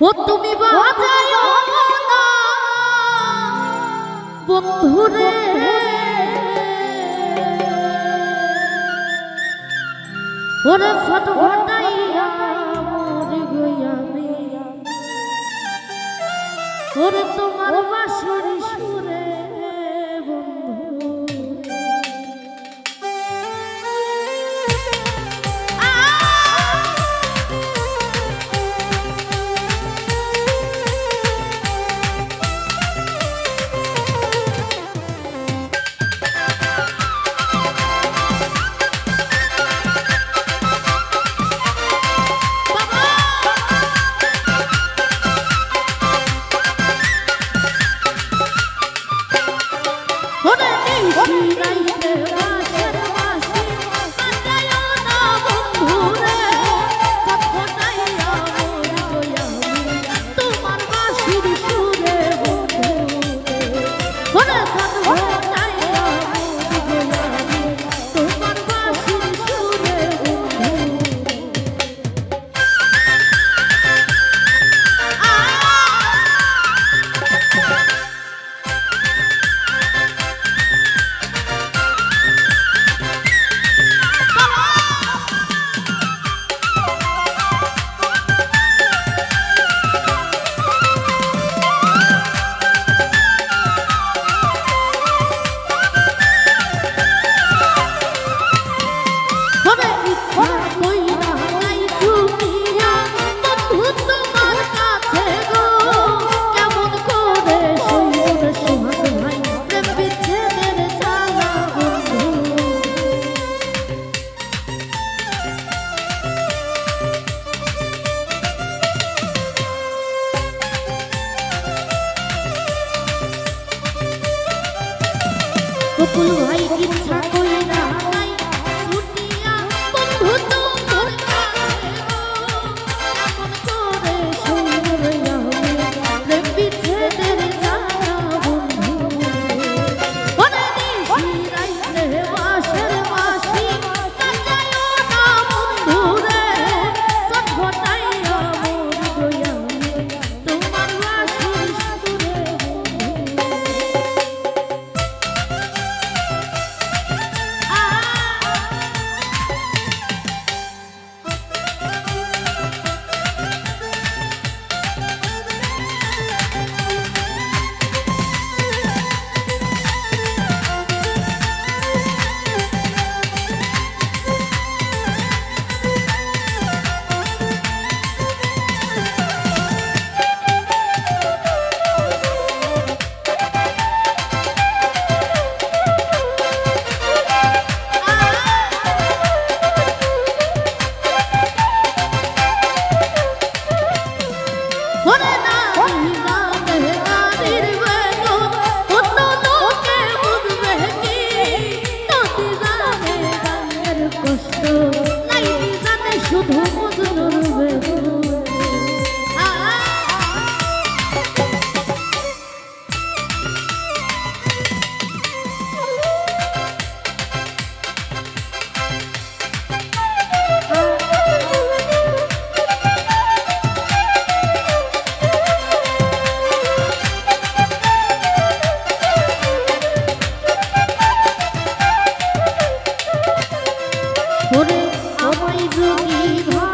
ও তুমি বাজায় না। বন্ধুরে ওরে ফট ঘটাইয়া মরে গই আমি ওরে তোমার বাসরি কখনো হয় ইচ্ছা ওরে না সবই যোগী